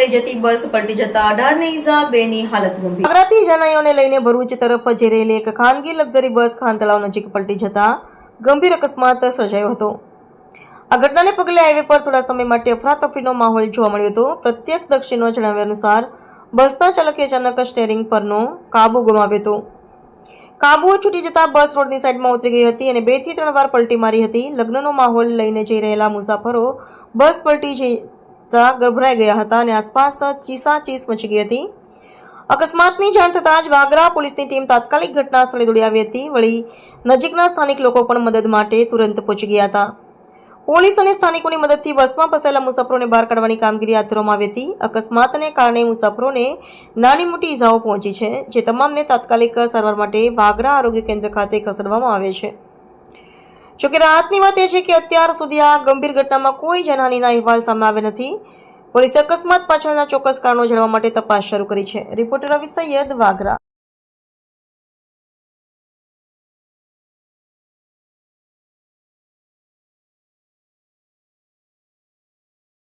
લઈ જતી બસ પલટી જતા અઢારને ઈજા, બેની હાલત ગંભીર. આગ્રાથી જનાઈઓને લઈને ભરૂચ તરફ જઈ રહેલી એક ખાનગી લક્ઝરી બસ ખાન તળાવ નજીક પલટી જતા ગંભીર અકસ્માત સર્જાયો હતો. આ ઘટનાને પગલે હાઈવે પર થોડા સમય માટે અફરાતફરીનો માહોલ જોવા મળ્યો હતો. પ્રત્યક્ષદર્શીનો જણાવ્યા અનુસાર, બસના ચાલકે અચાનક સ્ટેરિંગ પરનો કાબુ ગુમાવ્યો હતો. કાબુ છૂટી જતા બસ રોડની સાઈડમાં ઉતરી ગઈ હતી અને બેથી ત્રણ વાર પલટી મારી હતી. લગ્નનો માહોલ લઈને જઈ રહેલા મુસાફરો બસ પલટી જતા ગભરાઈ ગયા હતા અને આસપાસ ચીસાચીસ મચી ગઈ હતી. અકસ્માતની જાણ થતાં જ વાગરા પોલીસની ટીમ તાત્કાલિક ઘટના સ્થળે દોડી આવી હતી. વળી નજીકના સ્થાનિક લોકો પણ મદદ માટે તુરંત પહોંચી ગયા હતા. પોલીસ અને સ્થાનિકોની મદદથી બસમાં ફસાયેલા મુસાફરોને બહાર કાઢવાની કામગીરી હાથ ધરવામાં આવી હતી. અકસ્માતને કારણે મુસાફરોને નાની મોટી ઇજાઓ પહોંચી છે, જે તમામને તાત્કાલિક સારવાર માટે વાગરા આરોગ્ય કેન્દ્ર ખાતે ખસેડવામાં આવે છે. જોકે રાહતની વાત એ છે કે અત્યાર સુધી આ ગંભીર ઘટનામાં કોઈ જનહાનીના અહેવાલ સામે આવ્યા નથી. પોલીસે અકસ્માત પાછળના ચોક્કસ કારણો જાણવા માટે તપાસ શરૂ કરી છે. રિપોર્ટર રવિ સૈયદ વાગરા.